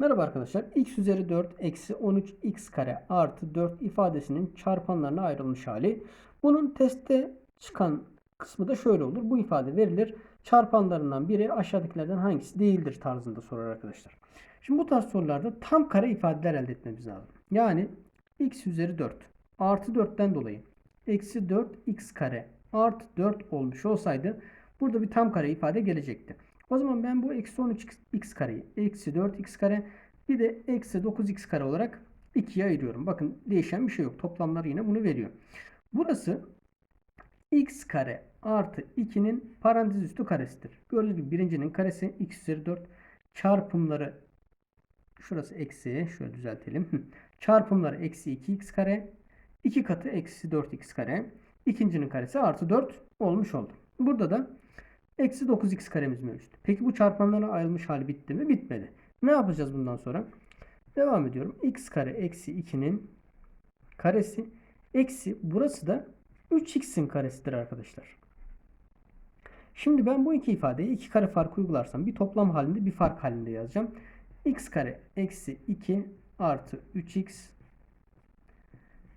Merhaba arkadaşlar. x üzeri 4 eksi 13x kare artı 4 ifadesinin çarpanlarına ayrılmış hali. Bunun testte çıkan kısmı da şöyle olur. Bu ifade verilir. Çarpanlarından biri aşağıdakilerden hangisi değildir tarzında sorar arkadaşlar. Şimdi bu tarz sorularda tam kare ifadeler elde etmemiz lazım. Yani x üzeri 4 artı 4'ten dolayı eksi 4x kare artı 4 olmuş olsaydı burada bir tam kare ifade gelecekti. O zaman ben bu eksi 13x kareyi eksi 4x kare bir de eksi 9x kare olarak ikiye ayırıyorum. Bakın değişen bir şey yok. Toplamlar yine bunu veriyor. Burası x kare artı 2'nin parantez üstü karesidir. Gördüğünüz gibi birincinin karesi x üzeri 4 çarpımları şurası eksi şöyle düzeltelim. Çarpımları eksi 2x kare 2 katı eksi 4x kare. İkincinin karesi artı 4 olmuş oldu. Burada da eksi 9x karemiz mevcut. Peki bu çarpanlara ayrılmış hali bitti mi? Bitmedi. Ne yapacağız bundan sonra? Devam ediyorum. x kare eksi 2'nin karesi eksi burası da 3x'in karesidir arkadaşlar. Şimdi ben bu iki ifadeyi iki kare farkı uygularsam bir toplam halinde bir fark halinde yazacağım. x kare eksi 2 artı 3x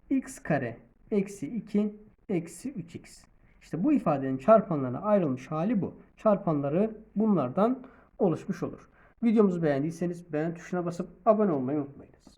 x kare eksi 2 eksi 3x. İşte bu ifadenin çarpanlarına ayrılmış hali bu. Çarpanları bunlardan oluşmuş olur. Videomuzu beğendiyseniz beğen tuşuna basıp abone olmayı unutmayınız.